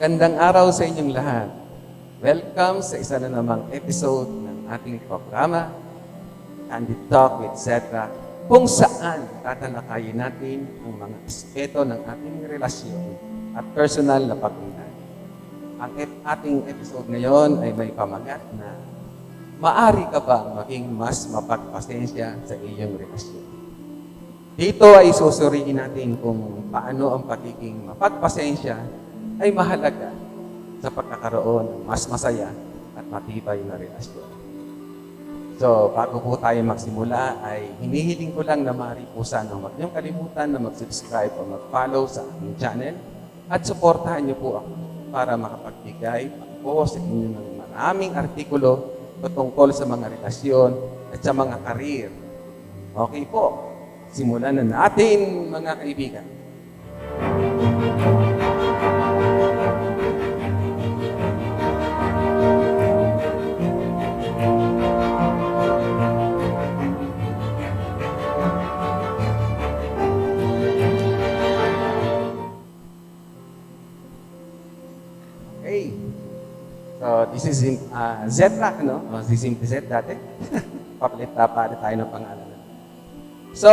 Magandang araw sa inyong lahat. Welcome sa isa na namang episode ng ating programa, Candid Talk with Zedra, kung saan tatalakayin natin ang mga aspeto ng ating relasyon at personal na pag-unlad. Ang ating episode ngayon ay may pamagat na Maari ka ba maging mas mapagpasensya sa iyong relasyon? Dito ay susuriin natin kung paano ang pagiging mapagpasensya ay mahalaga sa pagkakaroon ng mas masaya at matibay na relasyon. So, bago po tayo magsimula, ay hinihiling ko lang na maaari po sana huwag niyong kalimutan na mag-subscribe o mag-follow sa aking channel at suportahan niyo po ako para makapagbigay pa po sa inyo ng maraming artikulo patungkol sa mga relasyon at sa mga karir. Okay po, simulan na natin mga kaibigan. Okay. This is uh, Z-Track, no? O, si Simply Z dati. Papalit na pala tayo ng pangalan. So,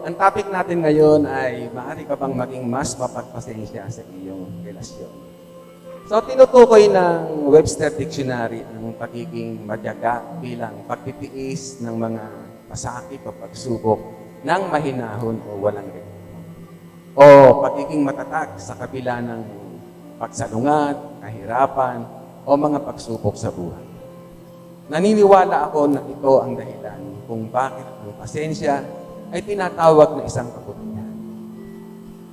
ang topic natin ngayon ay maaari ka bang maging mas mapagpasensya sa iyong relasyon. So, tinutukoy ng Webster Dictionary ang pagiging madyaga bilang pagtitiis ng mga pasakit o pagsubok ng mahinahon o walang rin. O pagiging matatag sa kabila ng pagsalungat, kahirapan, o mga pagsubok sa buhay. Naniniwala ako na ito ang dahilan kung bakit ang pasensya ay tinatawag na isang kabutihan.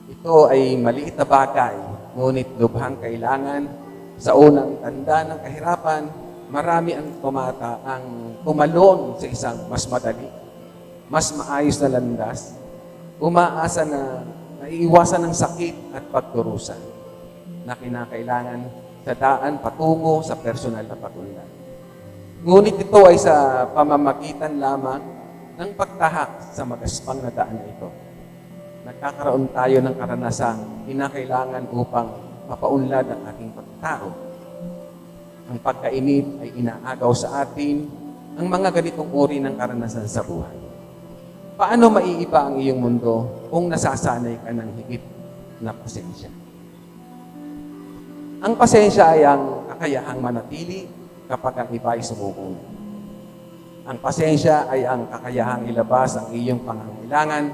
Ito ay maliit na bagay, ngunit lubhang kailangan sa unang tanda ng kahirapan, marami ang tumata ang tumalon sa isang mas madali, mas maayos na landas, umaasa na naiiwasan ng sakit at pagturusan na kinakailangan daan patungo sa personal na pagunlad. Ngunit ito ay sa pamamagitan lamang ng pagtahak sa magaspang na daan na ito. Nagkakaroon tayo ng karanasang kinakailangan upang mapaunlad ang ating pagkatao. Ang pagkainip ay inaagaw sa atin ang mga ganitong uri ng karanasan sa buhay. Paano maiiba ang iyong mundo kung nasasanay ka ng higit na pasensya? Ang pasensya ay ang kakayahang manatili kapag ang iba ay sumuko. Ang pasensya ay ang kakayahang ilabas ang iyong pangangailangan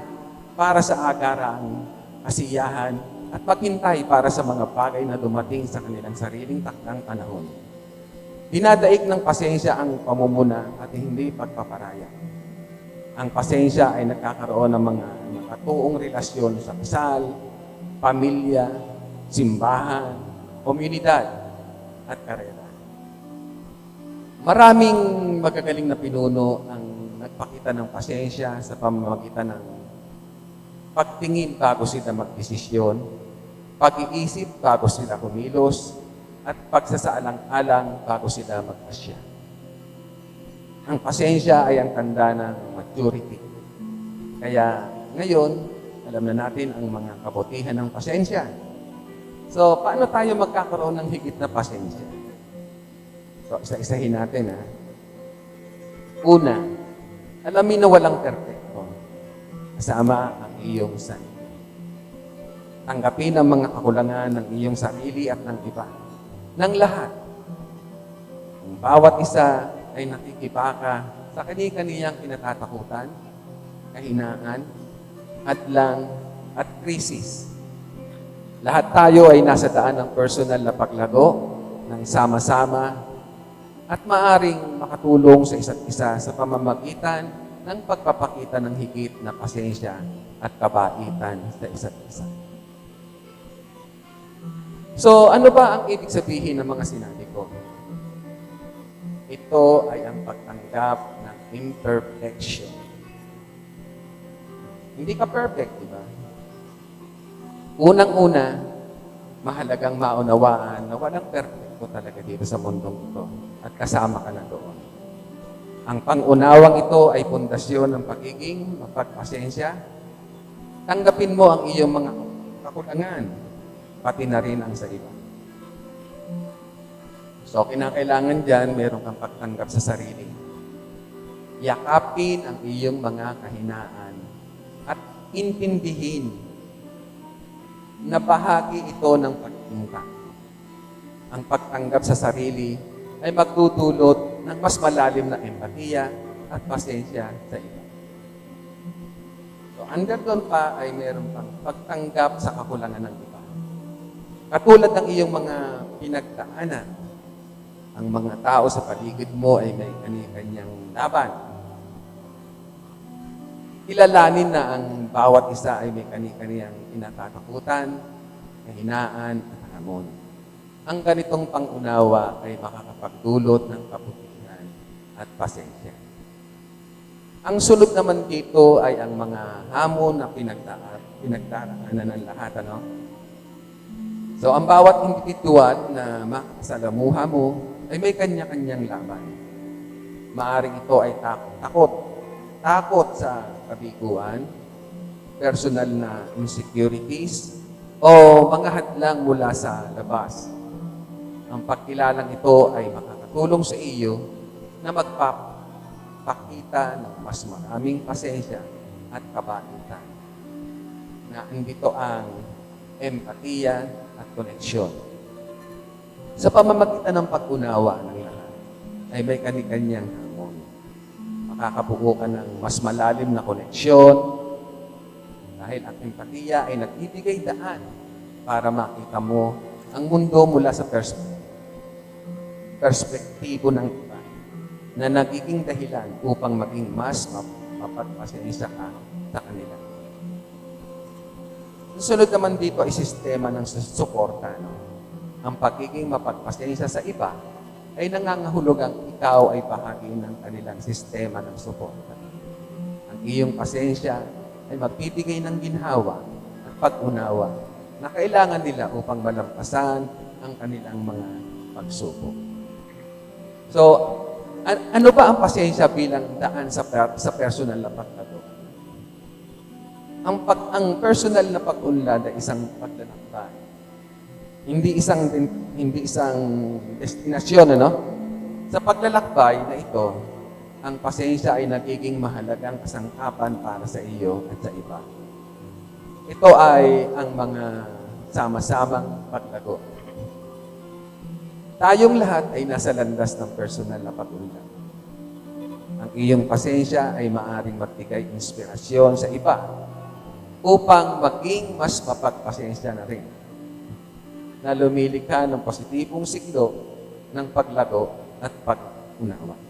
para sa agarang kasiyahan at maghintay para sa mga bagay na dumating sa kanilang sariling takdang panahon. Dinadaig ng pasensya ang pamumuna at hindi pagpaparaya. Ang pasensya ay nagkakaroon ng mga nakatuong relasyon sa kasal, pamilya, simbahan, komunidad, at karera. Maraming magagaling na pinuno ang nagpakita ng pasensya sa pamamagitan ng pagtingin bago sila magdesisyon, pag-iisip bago sila kumilos, at pagsasaalang-alang bago sila magpasya. Ang pasensya ay ang tanda ng maturity. Kaya ngayon, alam na natin ang mga kabutihan ng pasensya. So, paano tayo magkakaroon ng higit na pasensya? So, isa-isahin natin, ha? Una, alamin na walang perfecto. Kasama ang iyong sarili. Tanggapin ang mga kakulangan ng iyong sarili at ng iba. Ng lahat. Ang bawat isa ay nakikipaka sa kani-kaniyang kinatatakutan, kahinaan, hadlang, at krisis. Lahat tayo ay nasa daan ng personal na paglago, ng sama-sama, at maaring makatulong sa isa't isa sa pamamagitan ng pagpapakita ng higit na pasensya at kabaitan sa isa't isa. So, ano ba ang ibig sabihin ng mga sinabi ko? Ito ay ang pagtanggap ng imperfection. Hindi ka perfect, di ba? Unang-una, mahalagang maunawaan na walang perfecto talaga dito sa mundong ito at kasama ka na doon. Ang pangunawang ito ay pundasyon ng pagiging mapagpasensya. Tanggapin mo ang iyong mga kakulangan, pati na rin ang sa iba. So, kinakailangan dyan, meron kang pagtanggap sa sarili. Yakapin ang iyong mga kahinaan at intindihin na bahagi ito ng pagtingkang. Ang pagtanggap sa sarili ay magdudulot ng mas malalim na empatiya at pasensya sa iba. So, under doon pa ay meron pang pagtanggap sa kakulangan ng iba. Katulad ng iyong mga pinagdaanan, ang mga tao sa paligid mo ay may kani-kanyang laban. Kilalanin na ang bawat isa ay may kani-kaniyang kinatatakutan, kahinaan at hamon. Ang ganitong pangunawa ay makakapagdulot ng kabutihan at pasensya. Ang sunod naman dito ay ang mga hamon na pinagdaan, pinagdaraanan ng lahat. Ano? So, ang bawat individual na makasalamuha mo ay may kanya-kanyang laban. Maaring ito ay. Takot. Takot sa kabiguan, personal na insecurities, o mga hadlang mula sa labas. Ang pagkilalang ito ay makakatulong sa iyo na magpapakita ng mas maraming pasensya at kabaitan. Na andito ang empatiya at koneksyon. Sa pamamagitan ng pag-unawa ng lahat, ay may kanikanyang hamon. Makakabuo ka ng mas malalim na koneksyon dahil ang empatiya ay nagbibigay daan para makita mo ang mundo mula sa pers- perspektibo ng iba na nagiging dahilan upang maging mas map- mapagpasensya ka sa kanila. Susunod naman dito ay sistema ng sus- suporta. No? Ang pagiging mapagpasensya sa iba ay nangangahulugang ikaw ay bahagi ng kanilang sistema ng suporta. Ang iyong pasensya ay magbibigay ng ginhawa at pag-unawa na kailangan nila upang malampasan ang kanilang mga pagsubok. So, an- ano ba ang pasensya bilang daan sa, per- sa personal na paglago? Ang, pag, ang personal na pag-unlad ay isang paglalakbay. Hindi isang hindi isang destinasyon, ano? Sa paglalakbay na ito, ang pasensya ay nagiging mahalagang kasangkapan para sa iyo at sa iba. Ito ay ang mga sama-samang paglago. Tayong lahat ay nasa landas ng personal na pag-unlad. Ang iyong pasensya ay maaring magbigay inspirasyon sa iba upang maging mas mapagpasensya na rin na lumilikha ng positibong siglo ng paglago at pag-unawa.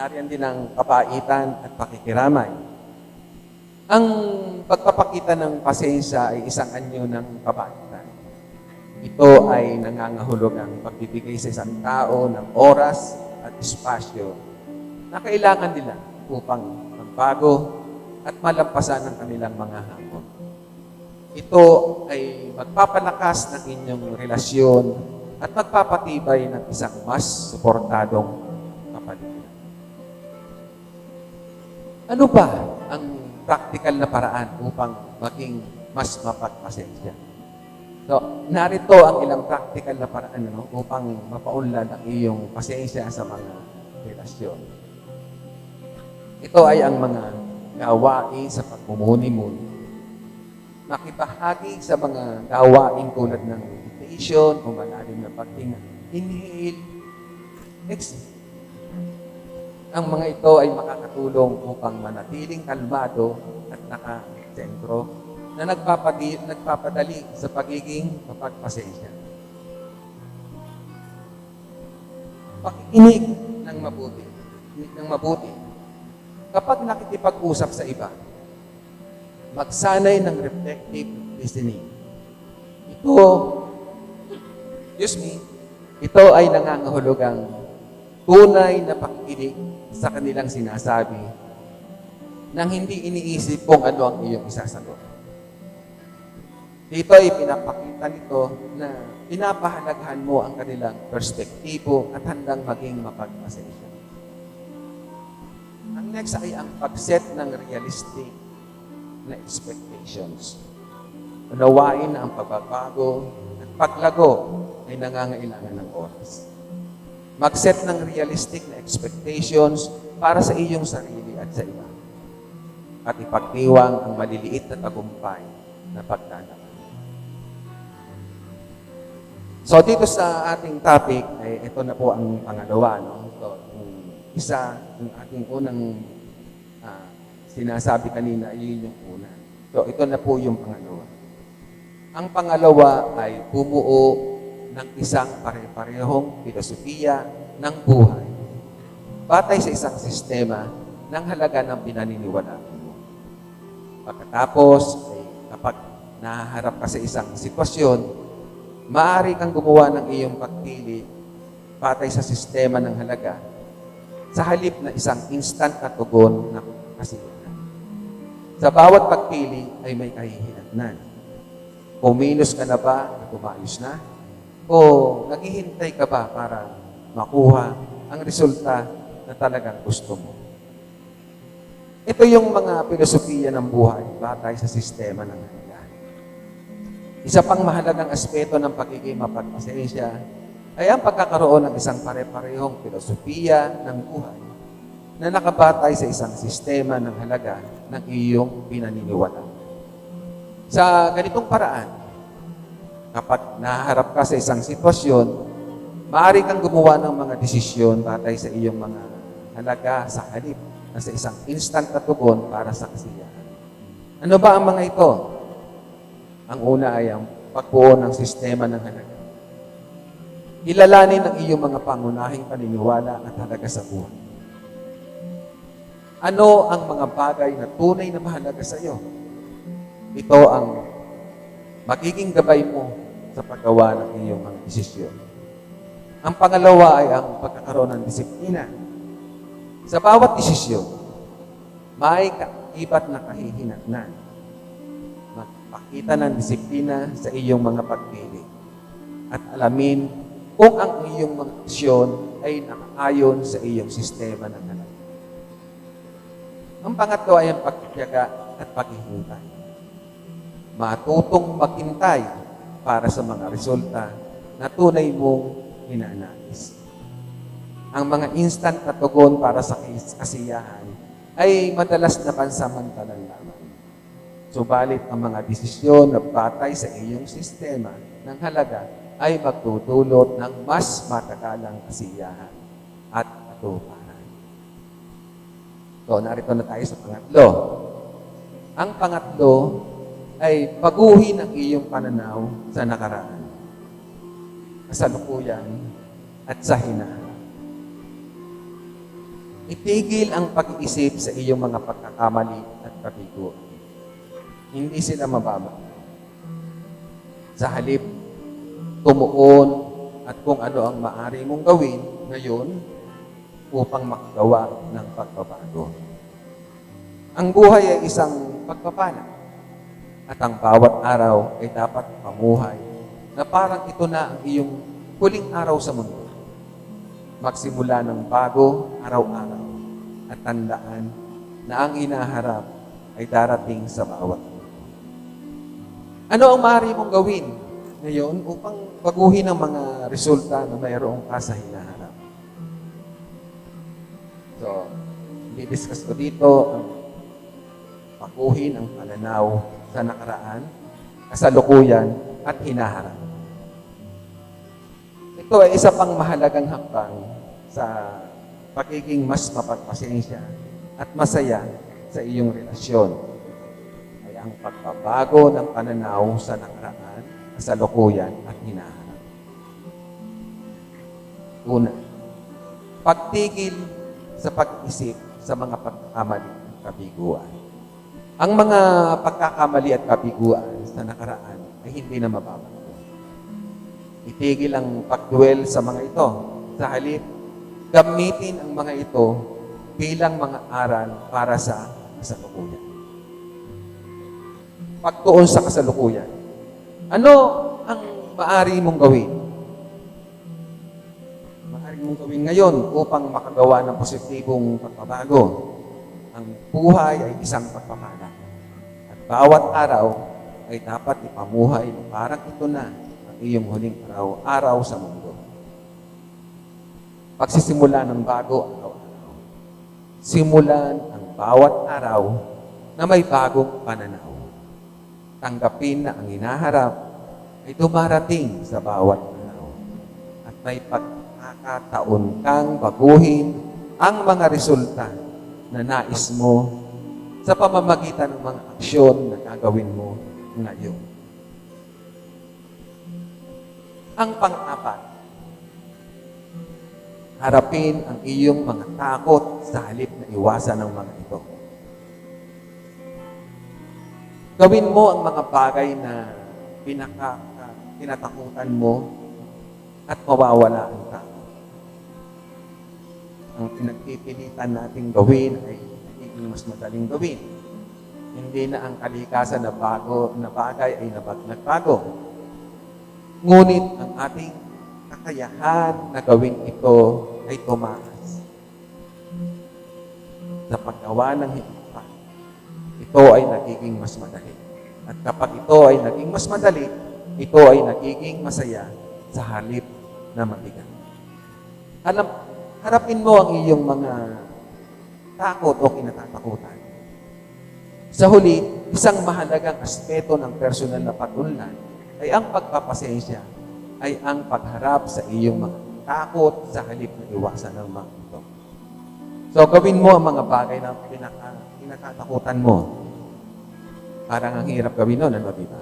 Nariyan din ang kapaitan at pakikiramay. Ang pagpapakita ng pasensya ay isang anyo ng kabaitan. Ito ay nangangahulog ang pagbibigay sa isang tao ng oras at espasyo na kailangan nila upang magbago at malampasan ang kanilang mga hamon. Ito ay magpapalakas ng inyong relasyon at magpapatibay ng isang mas suportadong Ano ba ang practical na paraan upang maging mas mapagpasensya? So, narito ang ilang practical na paraan ano, upang mapaunlad ang iyong pasensya sa mga relasyon. Ito ay ang mga gawain sa pagmumuni-muni. Makibahagi sa mga gawain tulad ng meditation o malalim na paghinga. Inhale, exhale. Ang mga ito ay makakatulong upang manatiling kalmado at nakasentro na nagpapadi, nagpapadali sa pagiging mapagpasensya. Pakikinig ng mabuti. Ng mabuti. Kapag nakikipag-usap sa iba, magsanay ng reflective listening. Ito, excuse me, ito ay nangangahulugang tunay na pakikinig sa kanilang sinasabi nang hindi iniisip kung ano ang iyong isasagot. Dito ay pinapakita nito na pinapahalagahan mo ang kanilang perspektibo at handang maging mapagpasensya. Ang next ay ang pag-set ng realistic na expectations. Unawain na ang pagbabago at paglago ay nangangailangan ng oras. Mag-set ng realistic na expectations para sa iyong sarili at sa iba. At ipagdiwang ang maliliit na tagumpay na pagdadaan. So dito sa ating topic, ay ito na po ang pangalawa. No? So, yung isa, yung ating unang ah, sinasabi kanina, yun yung una. So ito na po yung pangalawa. Ang pangalawa ay bumuo ng isang pare-parehong filosofiya ng buhay. Batay sa isang sistema ng halaga ng pinaniniwalaan mo. Pagkatapos, ay kapag nahaharap ka sa isang sitwasyon, maaari kang gumawa ng iyong pagpili batay sa sistema ng halaga sa halip na isang instant na tugon na kasiyahan. Sa bawat pagpili ay may kahihinatnan. Kumilos ka na ba at umayos na? O naghihintay ka ba para makuha ang resulta na talagang gusto mo? Ito yung mga filosofiya ng buhay batay sa sistema ng halaga. Isa pang mahalagang aspeto ng pagiging mapagpasensya ay ang pagkakaroon ng isang pare-parehong filosofiya ng buhay na nakabatay sa isang sistema ng halaga ng iyong pinaniniwalaan. Sa ganitong paraan, kapag naharap ka sa isang sitwasyon, maaari kang gumawa ng mga desisyon batay sa iyong mga halaga sa halip na sa isang instant na tugon para sa kasiyahan. Ano ba ang mga ito? Ang una ay ang pagbuo ng sistema ng halaga. Ilalanin ang iyong mga pangunahing paniniwala at halaga sa buhay. Ano ang mga bagay na tunay na mahalaga sa iyo? Ito ang magiging gabay mo sa paggawa ng iyong mga desisyon. Ang pangalawa ay ang pagkakaroon ng disiplina. Sa bawat desisyon, may kaibat na kahihinatnan. Magpakita ng disiplina sa iyong mga pagpili at alamin kung ang iyong mga aksyon ay nakaayon sa iyong sistema ng halaga. Ang pangatlo ay ang pagtyaga at paghihintay. Matutong maghintay para sa mga resulta na tunay mong hinanais. Ang mga instant na tugon para sa kasiyahan ay madalas na pansamantalang lamang. Subalit ang mga desisyon na batay sa iyong sistema ng halaga ay magtutulot ng mas matagalang kasiyahan at katuparan. So, narito na tayo sa pangatlo. Ang pangatlo ay baguhin ang iyong pananaw sa nakaraan, kasalukuyan, at sa hinaharap. Itigil ang pag-iisip sa iyong mga pagkakamali at kabigo. Hindi sila mababa. Sa halip, tumuon at kung ano ang maari mong gawin ngayon upang makagawa ng pagbabago. Ang buhay ay isang pagpapala at ang bawat araw ay dapat pamuhay na parang ito na ang iyong huling araw sa mundo. Magsimula ng bago araw-araw at tandaan na ang hinaharap ay darating sa bawat Ano ang maaari mong gawin ngayon upang baguhin ang mga resulta na mayroong ka sa hinaharap? So, i-discuss ko dito ang baguhin ang pananaw sa nakaraan, kasalukuyan, at hinaharap. Ito ay isa pang mahalagang hakbang sa pagiging mas mapagpasensya at masaya sa iyong relasyon. Ay ang pagbabago ng pananaw sa nakaraan, kasalukuyan, at hinaharap. Una, pagtigil sa pag-isip sa mga pagkakamali at kabiguan. Ang mga pagkakamali at kabiguan sa nakaraan ay hindi na mababago. Itigil ang pagduel sa mga ito. Sa halip, gamitin ang mga ito bilang mga aral para sa kasalukuyan. Pagtuon sa kasalukuyan. Ano ang maari mong gawin? Maari mong gawin ngayon upang makagawa ng positibong pagbabago. Ang buhay ay isang pagpapala. At bawat araw ay dapat ipamuhay na parang ito na ang iyong huling araw, araw sa mundo. Pagsisimula ng bago araw-araw. Simulan ang bawat araw na may bagong pananaw. Tanggapin na ang hinaharap ay dumarating sa bawat araw. At may pagkakataon kang baguhin ang mga resulta na nais mo sa pamamagitan ng mga aksyon na gagawin mo ngayon. Ang pang-apat, harapin ang iyong mga takot sa halip na iwasan ng mga ito. Gawin mo ang mga bagay na pinaka, tinatakutan mo at mawawala ang takot. Ang pinagpipilitan nating gawin ay nagiging mas madaling gawin. Hindi na ang kalikasan na bago na bagay ay nagbago. Ngunit ang ating kakayahan na gawin ito ay tumaas. Sa paggawa ng pa, ito ay nagiging mas madali. At kapag ito ay naging mas madali, ito ay nagiging masaya sa halip na mabigat. Alam, harapin mo ang iyong mga takot o kinatatakutan. Sa huli, isang mahalagang aspeto ng personal na pag-unlad ay ang pagpapasensya ay ang pagharap sa iyong mga takot sa halip na iwasan ng mga ito. So, gawin mo ang mga bagay na pinaka, kinatatakutan mo. Parang ang hirap gawin nun, ano, di ba?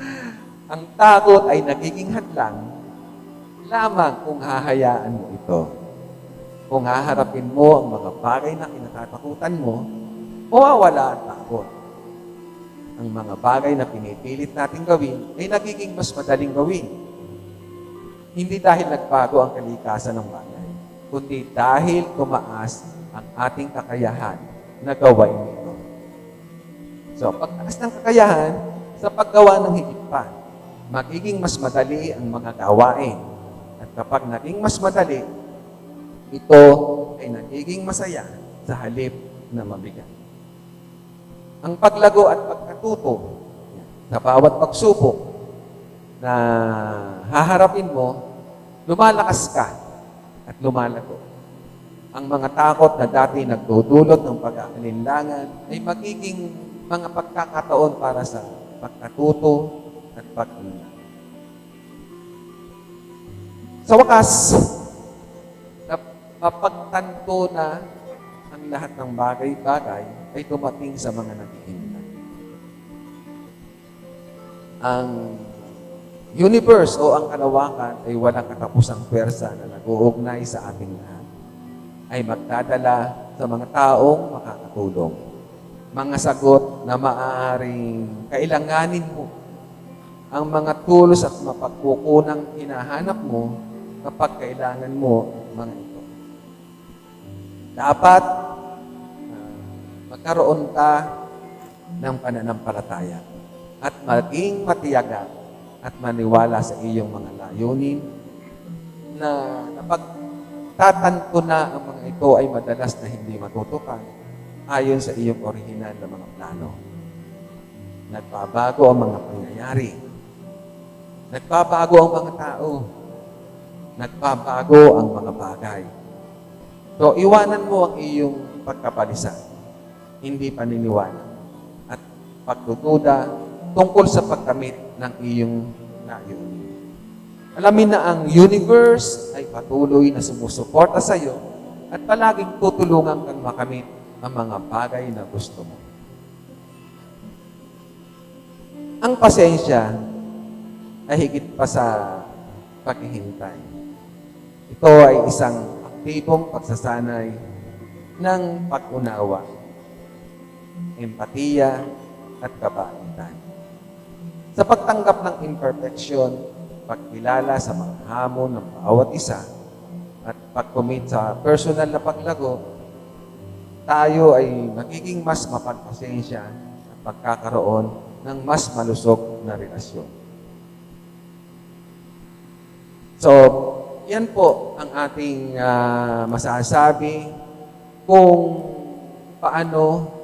ang takot ay nagiging hadlang lamang kung hahayaan mo ito. Kung haharapin mo ang mga bagay na kinatatakutan mo, mawawala ang takot. Ang mga bagay na pinipilit natin gawin ay nagiging mas madaling gawin. Hindi dahil nagbago ang kalikasan ng bagay, kundi dahil tumaas ang ating kakayahan na gawain ito. So, pagtaas ng kakayahan sa paggawa ng higit pa, magiging mas madali ang mga gawain. At kapag naging mas madali, ito ay nagiging masaya sa halip na mabigat. Ang paglago at pagkatuto sa bawat pagsubok na haharapin mo, lumalakas ka at lumalago. Ang mga takot na dati nagdudulot ng pag-aalinlangan ay magiging mga pagkakataon para sa pagkatuto at pag-unlad. Sa wakas, mapagtanto na ang lahat ng bagay-bagay ay dumating sa mga naghihintay. Ang universe o ang kalawakan ay walang katapusang pwersa na nag-uugnay sa ating lahat. Ay magdadala sa mga taong makakatulong. Mga sagot na maaaring kailanganin mo ang mga tulos at mapagkukunang hinahanap mo kapag kailangan mo mga. Dapat ah, magkaroon ka ng pananampalataya at maging matiyaga at maniwala sa iyong mga layunin na kapag tatanto na ang mga ito ay madalas na hindi matutukan ayon sa iyong orihinal na mga plano. Nagbabago ang mga pangyayari. Nagbabago ang mga tao. Nagbabago ang mga bagay. So, iwanan mo ang iyong pagkapalisa. Hindi paniniwala. At pagdududa tungkol sa pagkamit ng iyong layunin. Alamin na ang universe ay patuloy na sumusuporta sa iyo at palaging tutulungan kang makamit ang mga bagay na gusto mo. Ang pasensya ay higit pa sa paghihintay. Ito ay isang aktibong pagsasanay ng pag-unawa, empatiya, at kabaitan. Sa pagtanggap ng imperfection, pagkilala sa mga hamon ng bawat isa, at pag-commit sa personal na paglago, tayo ay magiging mas mapagpasensya at pagkakaroon ng mas malusog na relasyon. So, yan po ang ating ah, masasabi kung paano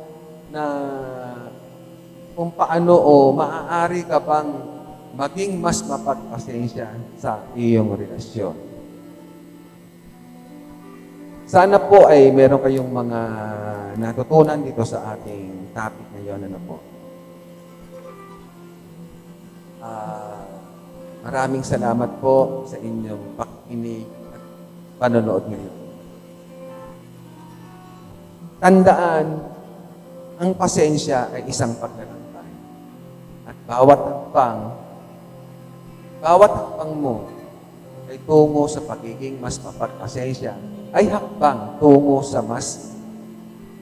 na kung paano o maaari ka bang maging mas mapagpasensya sa iyong relasyon. Sana po ay meron kayong mga natutunan dito sa ating topic ngayon. Ano po? Ah, maraming salamat po sa inyong pakikinig at panonood ngayon. Tandaan, ang pasensya ay isang paglalakbay. At bawat hakbang, bawat hakbang mo ay tungo sa pagiging mas mapagpasensya, ay hakbang tungo sa mas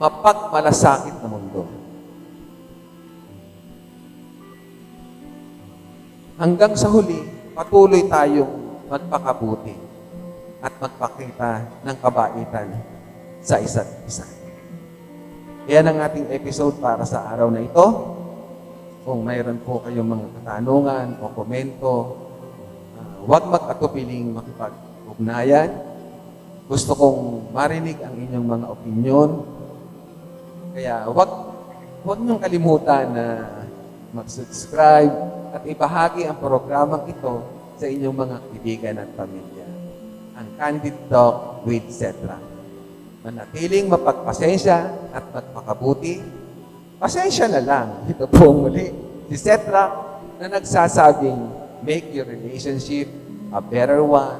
mapagmalasakit na mundo. Hanggang sa huli, patuloy tayong magpakabuti at magpakita ng kabaitan sa isa't isa. Yan ang ating episode para sa araw na ito. Kung mayroon po kayong mga katanungan o komento, ah, huwag mag-atupiling makipag-ugnayan. Gusto kong marinig ang inyong mga opinion. Kaya huwag, huwag niyong kalimutan na mag-subscribe at ibahagi ang programang ito sa inyong mga kaibigan at pamilya. Ang Candid Talk with Cetra. Manatiling mapagpasensya at magpakabuti. Pasensya na lang. Ito po muli. Si Cetra na nagsasabing, make your relationship a better one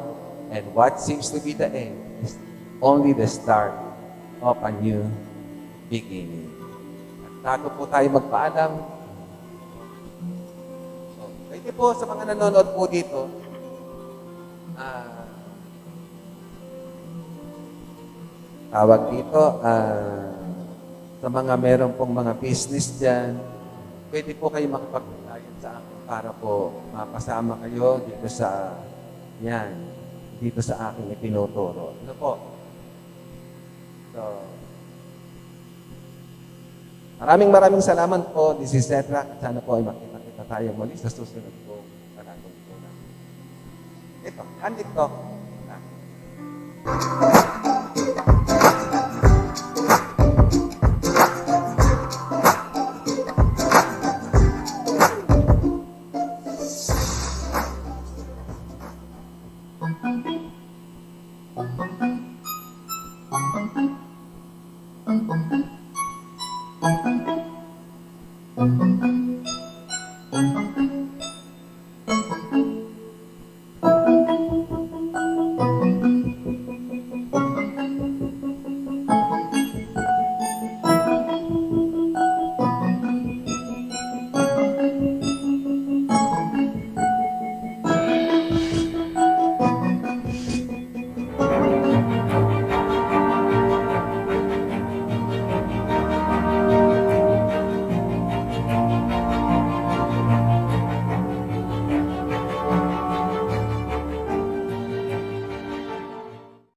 and what seems to be the end is only the start of a new beginning. At bago po tayo magpaalam, pwede po sa mga nanonood po dito, ah, tawag dito, ah, sa mga meron pong mga business dyan, pwede po kayo makipag-ugnayan sa akin para po mapasama kayo dito sa, yan, dito sa aking itinuturo. Ano po? So, maraming maraming salamat po. This is Cetra. Sana po ay makita-kita tayo muli sa susunod po po. Ito, andit ko.